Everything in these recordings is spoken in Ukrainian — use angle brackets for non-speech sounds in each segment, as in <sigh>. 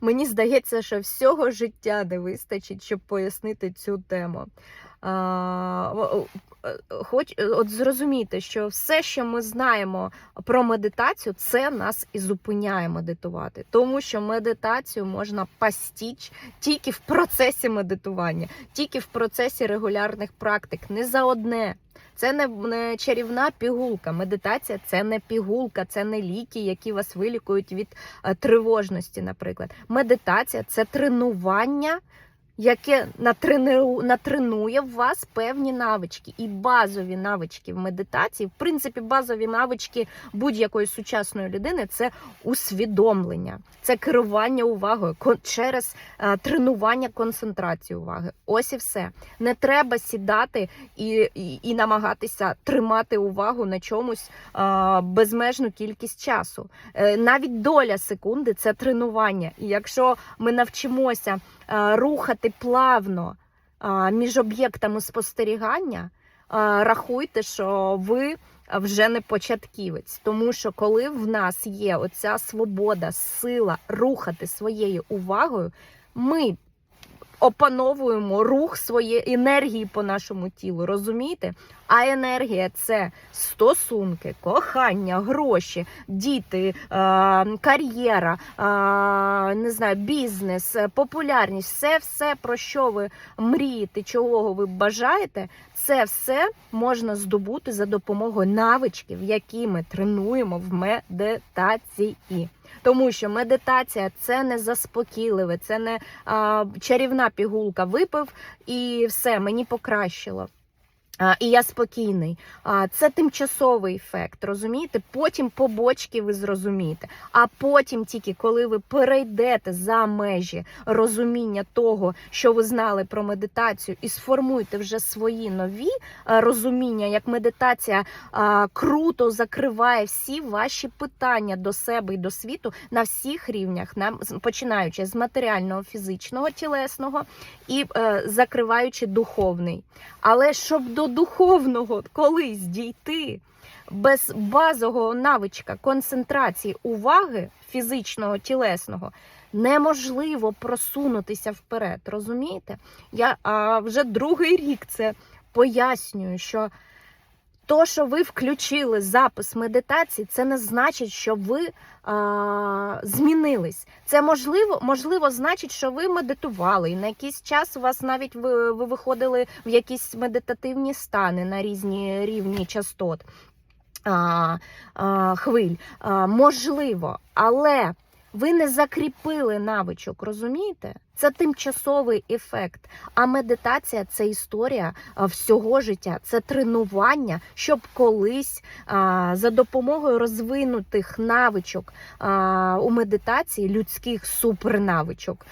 Мені здається, що всього життя не вистачить, щоб пояснити цю тему. Е, Хоч от зрозумійте, що все, що ми знаємо про медитацію, це нас і зупиняє медитувати, тому що медитацію можна постіч тільки в процесі медитування, тільки в процесі регулярних практик, не за одне. Це не, чарівна пігулка. Медитація це не пігулка, це не ліки, які вас вилікують від е, тривожності, наприклад. Медитація це тренування, яке натрениру- натренує в вас певні навички. І базові навички в медитації, в принципі, базові навички будь-якої сучасної людини це усвідомлення, це керування увагою через е, тренування концентрації уваги. Ось і все. Не треба сідати і, і, і намагатися тримати увагу на чомусь а, безмежну кількість часу. Е, навіть доля секунди це тренування. І якщо ми навчимося рухати плавно між об'єктами спостерігання, рахуйте, що ви вже не початківець, тому що коли в нас є оця свобода, сила рухати своєю увагою, ми опановуємо рух своєї енергії по нашому тілу. Розумієте? А енергія це стосунки, кохання, гроші, діти, е, кар'єра, е, не знаю, бізнес, е, популярність, все, все, про що ви мрієте, чого ви бажаєте, це все можна здобути за допомогою навичків, які ми тренуємо в медитації. Тому що медитація це не заспокійливе, це не а, чарівна пігулка. Випив і все, мені покращило. І я спокійний. Це тимчасовий ефект, розумієте? Потім побочки ви зрозумієте. А потім, тільки коли ви перейдете за межі розуміння того, що ви знали про медитацію, і сформуєте вже свої нові розуміння, як медитація круто закриває всі ваші питання до себе і до світу на всіх рівнях, починаючи з матеріального, фізичного, тілесного і е, закриваючи духовний. Але щоб до духовного колись дійти без базового навичка концентрації уваги фізичного, тілесного, неможливо просунутися вперед. Розумієте? Я а, вже другий рік це пояснюю, що то, що ви включили запис медитації, це не значить, що ви а, змінились. Це можливо, можливо, значить, що ви медитували, і на якийсь час у вас навіть ви, ви виходили в якісь медитативні стани на різні рівні частот. А, а, хвиль. А, можливо, але ви не закріпили навичок, розумієте? Це тимчасовий ефект. А медитація це історія всього життя, це тренування, щоб колись за допомогою розвинутих навичок у медитації, людських супернавичок,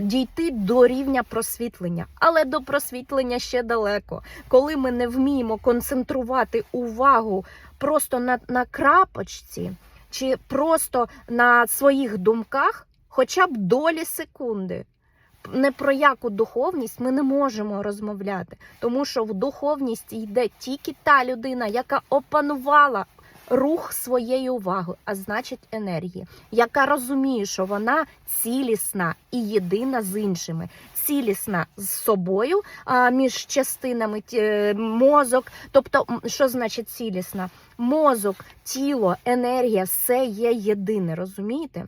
дійти до рівня просвітлення. Але до просвітлення ще далеко. Коли ми не вміємо концентрувати увагу просто на, на крапочці чи просто на своїх думках, хоча б долі секунди. Не про яку духовність ми не можемо розмовляти, тому що в духовність йде тільки та людина, яка опанувала рух своєї уваги, а значить енергії, яка розуміє, що вона цілісна і єдина з іншими, цілісна з собою а, між частинами мозок. Тобто, що значить цілісна? Мозок, тіло, енергія все є єдине, розумієте?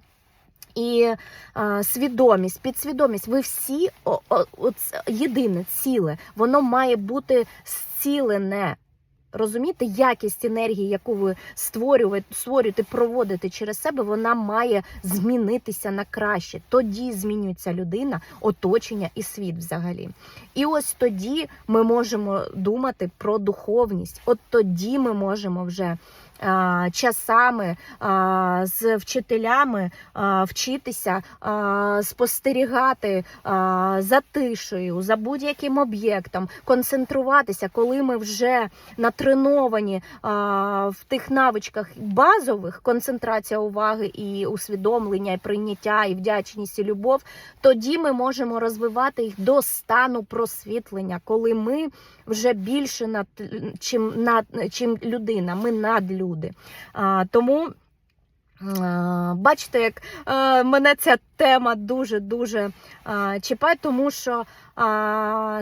І а, свідомість, підсвідомість, ви всі о, о, оц- єдине ціле, воно має бути зцілене. Розумієте, якість енергії, яку ви створюєте, створюєте, проводите через себе, вона має змінитися на краще. Тоді змінюється людина, оточення і світ взагалі. І ось тоді ми можемо думати про духовність. От тоді ми можемо вже часами з вчителями вчитися спостерігати за тишею, за будь-яким об'єктом, концентруватися, коли ми вже натреновані в тих навичках базових концентрація уваги і усвідомлення, і прийняття, і вдячність, і любов, тоді ми можемо розвивати їх до стану просвітлення, коли ми вже більше над чим над чим людина, ми надлюди. А, тому. Бачите, як мене ця тема дуже-дуже чіпає, тому що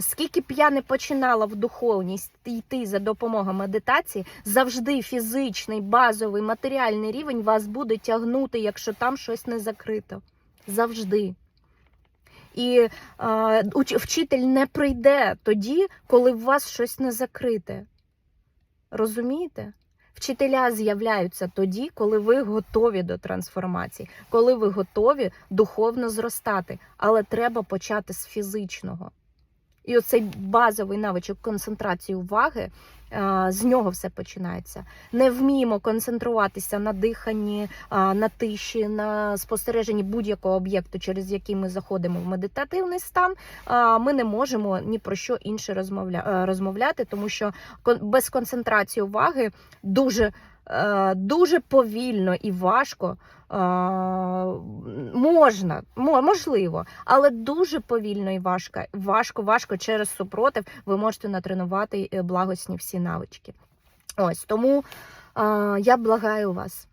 скільки б я не починала в духовність йти за допомогою медитації, завжди фізичний, базовий, матеріальний рівень вас буде тягнути, якщо там щось не закрито. Завжди. І вчитель не прийде тоді, коли у вас щось не закрите. Розумієте? Вчителя з'являються тоді, коли ви готові до трансформації, коли ви готові духовно зростати, але треба почати з фізичного. І оцей базовий навичок концентрації уваги, з нього все починається. Не вміємо концентруватися на диханні, на тиші, на спостереженні будь-якого об'єкту, через який ми заходимо в медитативний стан. Ми не можемо ні про що інше розмовля... е, розмовляти, тому що без концентрації уваги дуже, е, дуже повільно і важко. Можна, можливо, але дуже повільно і важко, важко, важко через супротив ви можете натренувати е, благосні всі навички. Ось тому я благаю вас.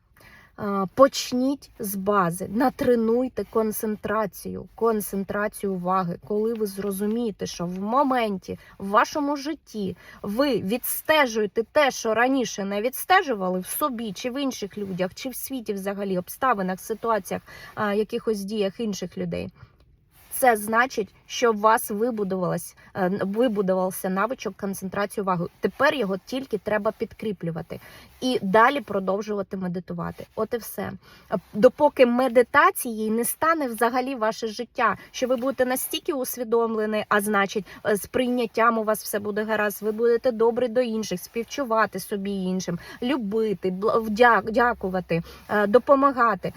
Почніть з бази, натренуйте концентрацію, концентрацію уваги, коли ви зрозумієте, що в моменті в вашому житті ви відстежуєте те, що раніше не відстежували в собі, чи в інших людях, чи в світі взагалі, обставинах, ситуаціях, якихось діях інших людей. Це значить, що у вас вибудувалась, е, вибудувався навичок концентрації уваги. Тепер його тільки треба підкріплювати і далі продовжувати медитувати. От і все. Е, Допоки медитацією не стане взагалі ваше життя, що ви будете настільки усвідомлені, а значить, е, з прийняттям у вас все буде гаразд. Ви будете добрі до інших, співчувати собі іншим, любити, дякувати, допомагати.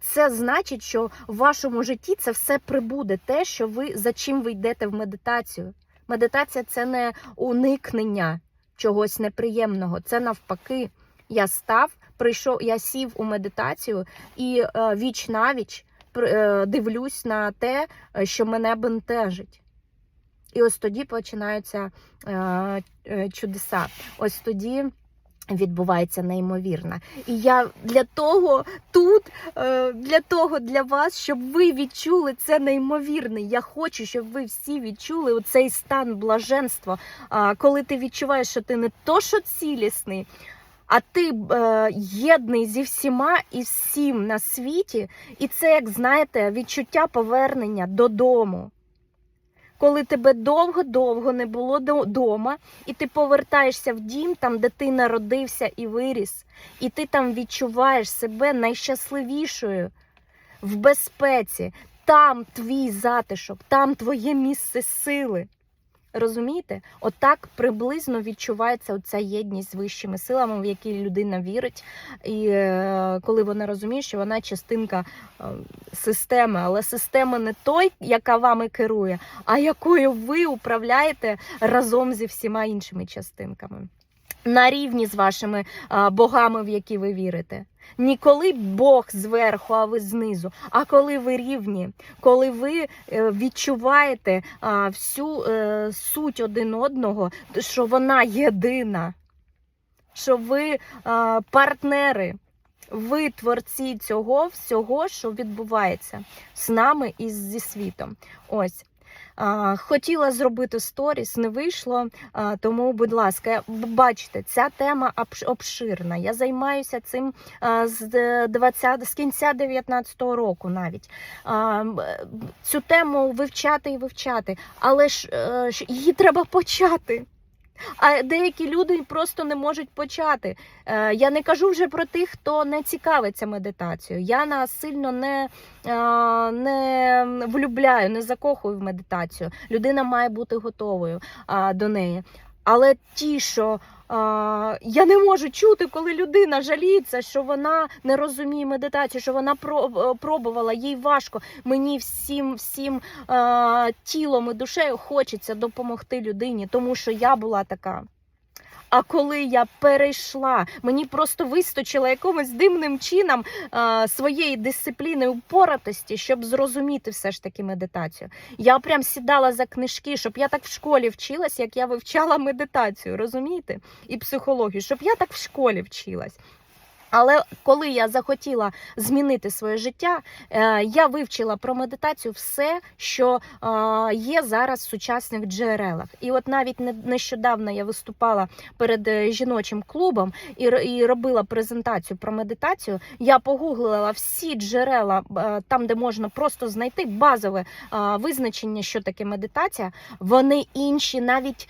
Це значить, що в вашому житті це все прибуде, те, що ви за чим ви йдете в медитацію. Медитація це не уникнення чогось неприємного, це навпаки. Я став, прийшов, я сів у медитацію і е, віч навіч е, дивлюсь на те, е, що мене бентежить. І ось тоді починаються е, е, чудеса. Ось тоді відбувається неймовірне. І я для того тут, е, для того для вас, щоб ви відчули це неймовірне. Я хочу, щоб ви всі відчули цей стан блаженства, коли ти відчуваєш, що ти не то, що цілісний. А ти е, єдний зі всіма і всім на світі, і це, як знаєте, відчуття повернення додому. Коли тебе довго-довго не було вдома, і ти повертаєшся в дім, там, де ти народився і виріс, і ти там відчуваєш себе найщасливішою в безпеці, там твій затишок, там твоє місце сили. Розумієте? Отак приблизно відчувається оця єдність з вищими силами, в які людина вірить, і е, коли вона розуміє, що вона частинка е, системи, але система не той, яка вами керує, а якою ви управляєте разом зі всіма іншими частинками. На рівні з вашими богами, в які ви вірите. Ніколи Бог зверху, а ви знизу. А коли ви рівні, коли ви е, відчуваєте всю е, суть один одного, що вона єдина, що ви партнери, ви творці цього всього, що відбувається з нами і зі світом. Ось. Хотіла зробити сторіс, не вийшло. Тому, будь ласка, бачите, ця тема обширна. Я займаюся цим з 20, з кінця 19-го року навіть. Е, Цю тему вивчати і вивчати, але е, ж її треба почати. А деякі люди просто не можуть почати. Е, Я не кажу вже про тих, хто не цікавиться медитацією. Я насильно не, е, не влюбляю, не закохую в медитацію. Людина має бути готовою до неї. Але ті, що я не можу чути, коли людина жаліється, що вона не розуміє медитацію, що вона про- пробувала, їй важко. Мені всім, всім а, тілом і душею хочеться допомогти людині, тому що я була така. А коли я перейшла, мені просто вистачило якимось дивним чином а, своєї дисципліни упоратості, щоб зрозуміти все ж таки медитацію. Я прям сідала за книжки, щоб я так в школі вчилась, як я вивчала <laughs> медитацію, розумієте? І психологію, щоб я так в школі вчилась. Але коли я захотіла змінити своє життя, е, я вивчила про медитацію все, що е, є зараз в сучасних джерелах. І от навіть не- нещодавно я виступала перед е, жіночим клубом і, робила презентацію про медитацію. Я погуглила всі джерела, там, де можна просто знайти базове визначення, що таке медитація. Вони інші, навіть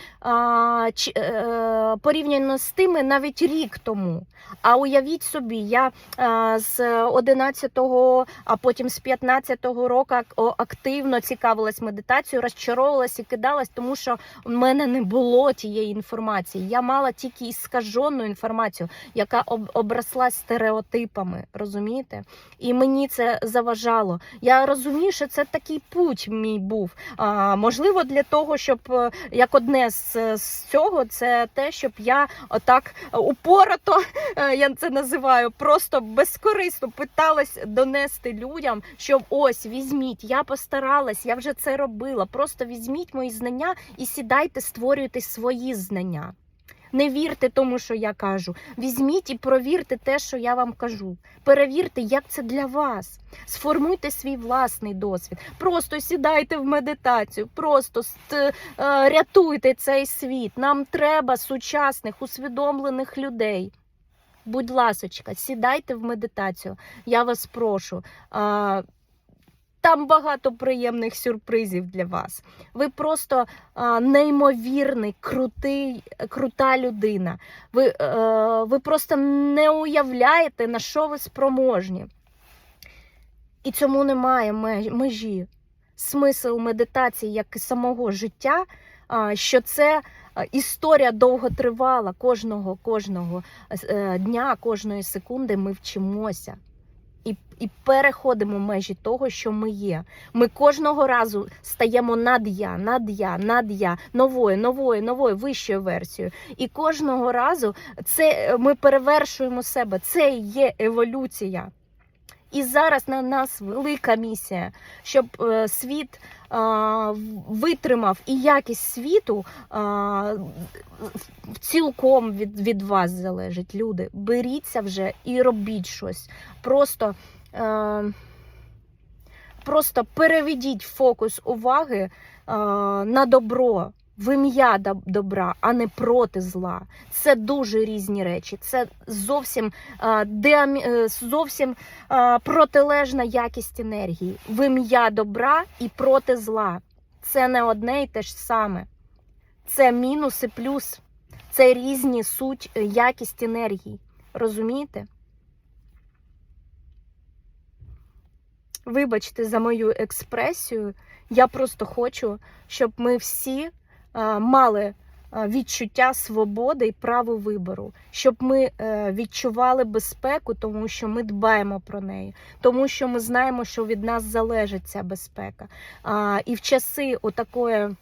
порівняно з тими, навіть рік тому. А уявіть собі, я а, з 11-го, а потім з 15-го року активно цікавилась медитацією, розчаровувалась і кидалась, тому що в мене не було тієї інформації. Я мала тільки іскажену інформацію, яка об, обросла стереотипами. Розумієте? І мені це заважало. Я розумію, що це такий путь мій був. А, можливо, для того, щоб е, як одне з, з цього, це те, щоб я отак упорото, <laughs> е, я це називаю, просто безкорисно питалась донести людям, що ось візьміть, я постаралась, я вже це робила. Просто візьміть мої знання і сідайте, створюйте свої знання. Не вірте тому, що я кажу. Візьміть і провірте те, що я вам кажу. Перевірте, як це для вас. Сформуйте свій власний досвід. Просто сідайте в медитацію, просто ст- е, рятуйте цей світ. Нам треба сучасних, усвідомлених людей. Будь ласочка, сідайте в медитацію. Я вас прошу. А, там багато приємних сюрпризів для вас. Ви просто а, неймовірний, крутий, крута людина. Ви, е, ви просто не уявляєте, на що ви спроможні. І цьому немає межі. Смисл медитації, як і самого життя, а, що це а, історія довготривала кожного, кожного е, дня, кожної секунди ми вчимося. І, і переходимо межі того, що ми є. Ми кожного разу стаємо над я, над я, над я, новою, новою, новою, вищою версією. І кожного разу це е, ми перевершуємо себе. Це є еволюція. І зараз на нас велика місія, щоб е, світ а, витримав і якість світу а, цілком від, від вас залежить. Люди, беріться вже і робіть щось. Просто, е, просто переведіть фокус уваги е, на добро. В ім'я добра, а не проти зла. Це дуже різні речі. Це зовсім, е, деамі- е, зовсім е, протилежна якість енергії. В ім'я добра і проти зла. Це не одне і те ж саме. Це мінус і плюс. Це різні суть, е, якість енергії. Розумієте? Вибачте за мою експресію. Я просто хочу, щоб ми всі мали е, відчуття свободи і право вибору, щоб ми е, відчували безпеку, тому що ми дбаємо про неї, тому що ми знаємо, що від нас залежить ця безпека. І в часи отакої.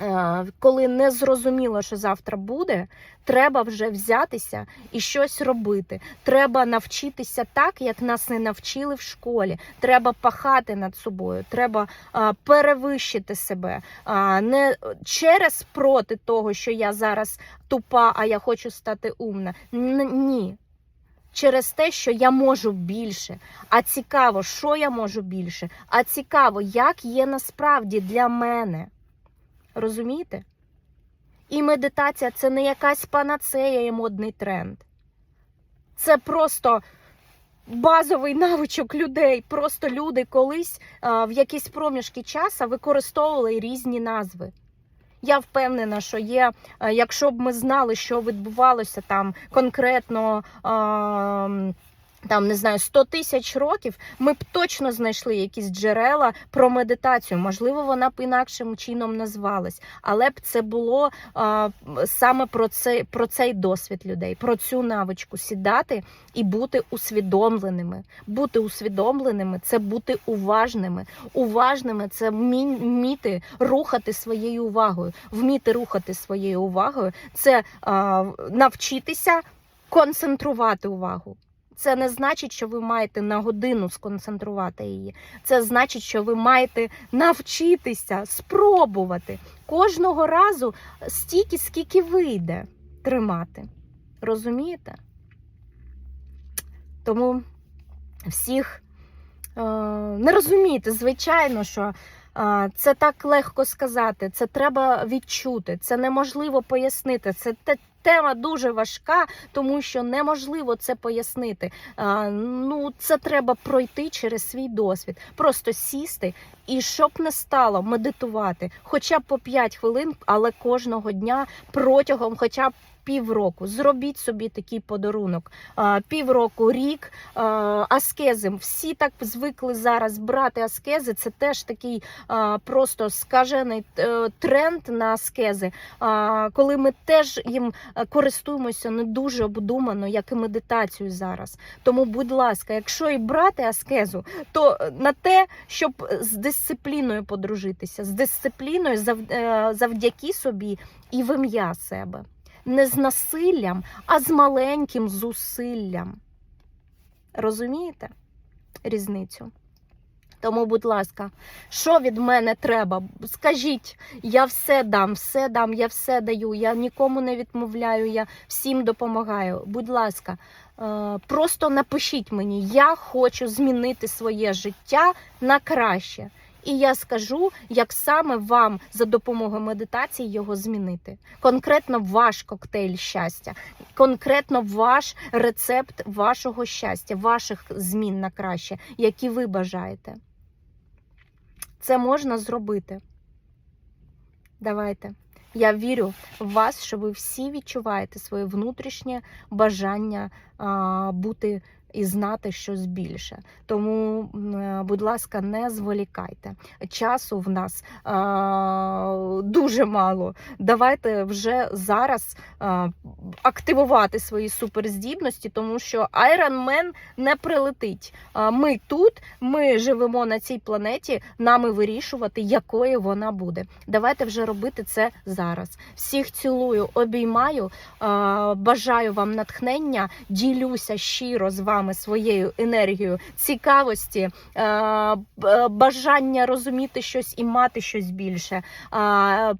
Е, Коли не зрозуміло, що завтра буде, треба вже взятися і щось робити. Треба навчитися так, як нас не навчили в школі. Треба пахати над собою, треба перевищити себе. Не через проти того, що я зараз тупа, а я хочу стати умна. Ні. Через те, що я можу більше. А цікаво, що я можу більше. А цікаво, як є насправді для мене. Розумієте? І медитація це не якась панацея і модний тренд. Це просто базовий навичок людей. Просто люди колись а, в якісь проміжки часу використовували різні назви. Я впевнена, що є, якщо б ми знали, що відбувалося там конкретно. А, там не знаю 100 тисяч років, ми б точно знайшли якісь джерела про медитацію. Можливо, вона б інакшим чином назвалась, але б це було а, саме про цей, про цей досвід людей, про цю навичку сідати і бути усвідомленими. Бути усвідомленими це бути уважними. Уважними це вмі- вміти рухати своєю увагою. Вміти рухати своєю увагою це а, навчитися концентрувати увагу. Це не значить, що ви маєте на годину сконцентрувати її. Це значить, що ви маєте навчитися спробувати кожного разу стільки, скільки вийде тримати. Розумієте? Тому всіх е, не розумієте, звичайно, що це так легко сказати, це треба відчути, це неможливо пояснити. Це. Тема дуже важка, тому що неможливо це пояснити. Ну, це треба пройти через свій досвід, просто сісти і щоб не стало медитувати, хоча б по 5 хвилин, але кожного дня протягом хоча б півроку. Зробіть собі такий подарунок. Півроку, рік аскези. Всі так звикли зараз брати аскези. Це теж такий просто скажений е, тренд на аскези. Коли ми теж їм е, користуємося не дуже обдумано, як і медитацію зараз. Тому, будь ласка, якщо і брати аскезу, то на те, щоб з дисципліною подружитися, з дисципліною е, завдяки собі і в ім'я себе. Не з насиллям, а з маленьким зусиллям. Розумієте різницю? Тому, будь ласка, що від мене треба? Скажіть, я все дам, все дам, я все даю, я нікому не відмовляю, я всім допомагаю. Будь ласка, е, просто напишіть мені, я хочу змінити своє життя на краще. І я скажу, як саме вам за допомогою медитації його змінити. Конкретно ваш коктейль щастя, конкретно ваш рецепт вашого щастя, ваших змін на краще, які ви бажаєте. Це можна зробити. Давайте. Я вірю в вас, що ви всі відчуваєте своє внутрішнє бажання а, бути і знати щось більше. Тому, е, будь ласка, не зволікайте. Часу в нас а, дуже мало. Давайте вже зараз а, активувати свої суперздібності, тому що Iron Man не прилетить. А, Ми тут, ми живемо на цій планеті, нами вирішувати, якою вона буде. Давайте вже робити це зараз. Всіх цілую, обіймаю, а, бажаю вам натхнення, ділюся щиро з вами своєю енергією цікавості, бажання розуміти щось і мати щось більше,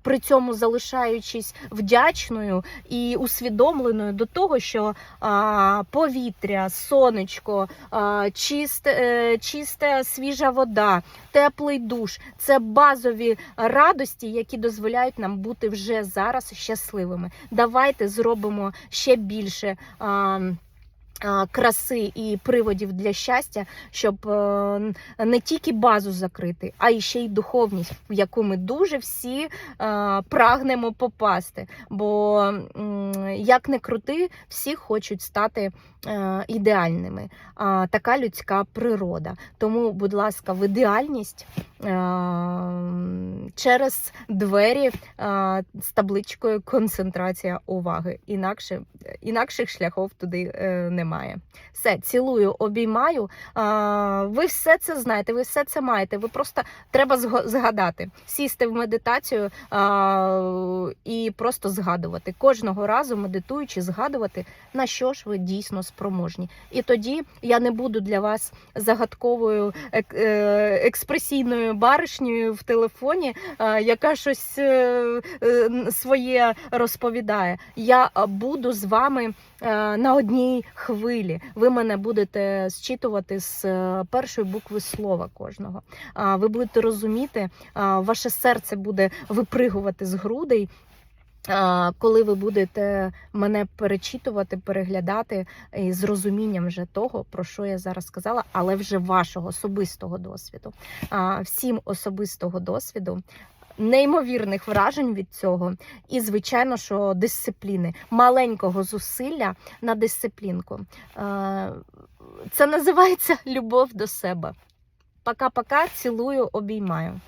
при цьому залишаючись вдячною і усвідомленою до того, що повітря, сонечко, чисте, е, чиста свіжа вода, теплий душ це базові радості, які дозволяють нам бути вже зараз щасливими. Давайте зробимо ще більше. Краси і приводів для щастя, щоб е, не тільки базу закрити, а і ще й духовність, в яку ми дуже всі е, прагнемо попасти. Бо як не крути, всі хочуть стати е, ідеальними. Така людська природа. Тому, будь ласка, в ідеальність через двері з табличкою концентрація уваги. Інакше, інакших шляхів туди е, немає. Все, цілую, обіймаю. А, ви все це знаєте, ви все це маєте. Ви просто треба згадати, сісти в медитацію а, і просто згадувати. Кожного разу медитуючи, згадувати, на що ж ви дійсно спроможні. І тоді я не буду для вас загадковою е, експресійною баришнею в телефоні, яка щось е, е, своє розповідає. Я буду з вами на одній хвилі. Ви мене будете зчитувати з е, першої букви слова кожного. Ви будете розуміти, ваше серце буде випригувати з грудей. Коли ви будете мене перечитувати, переглядати з розумінням вже того, про що я зараз сказала, але вже вашого особистого досвіду. Всім особистого досвіду, неймовірних вражень від цього, і, звичайно, що дисципліни, маленького зусилля на дисциплінку. Е, Це називається любов до себе. Пока-пока, цілую, обіймаю.